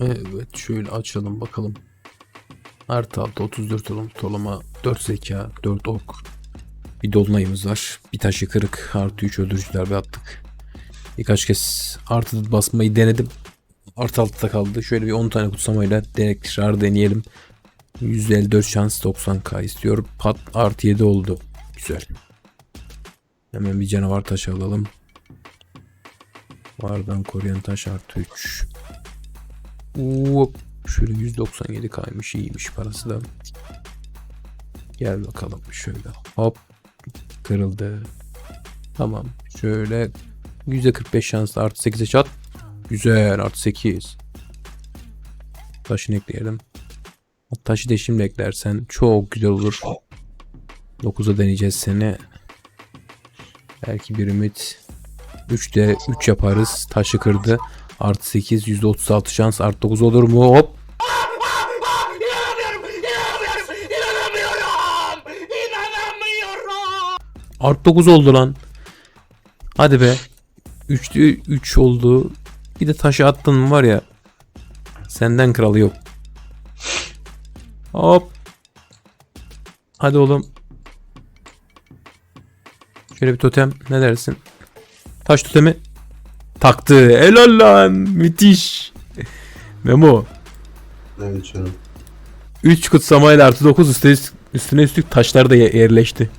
Evet şöyle açalım bakalım. Artı altı 34 olum tolama 4 zeka 4 ok. Bir dolunayımız var. Bir taşı kırık artı 3 öldürücüler bir attık. Birkaç kez artı basmayı denedim. Artı altıda kaldı. Şöyle bir 10 tane kutsamayla tekrar deneyelim. 154 şans 90k istiyorum. Pat artı 7 oldu. Güzel. Hemen bir canavar taşı alalım. Vardan koruyan taş artı 3. Hop. Şöyle 197 kaymış iyiymiş parası da. Gel bakalım şöyle. Hop. Kırıldı. Tamam. Şöyle %45 şansla artı 8'e çat. Güzel artı 8. Taşını ekleyelim. Taşı da şimdi eklersen çok güzel olur. 9'a deneyeceğiz seni. Belki bir ümit. 3'de 3 yaparız. Taşı kırdı. Artı 8 %36 şans. Artı 9 olur mu? Hop. Artı 9 oldu lan. Hadi be. 3'te 3 oldu. Bir de taşı attın mı var ya. Senden kralı yok. Hop. Hadi oğlum. Şöyle bir totem ne dersin? Taş totemi taktı. Helal lan. Müthiş. Memo. Evet canım. 3 kutsamayla artı 9 üstüne, üstüne üstlük taşlar da ye- yerleşti.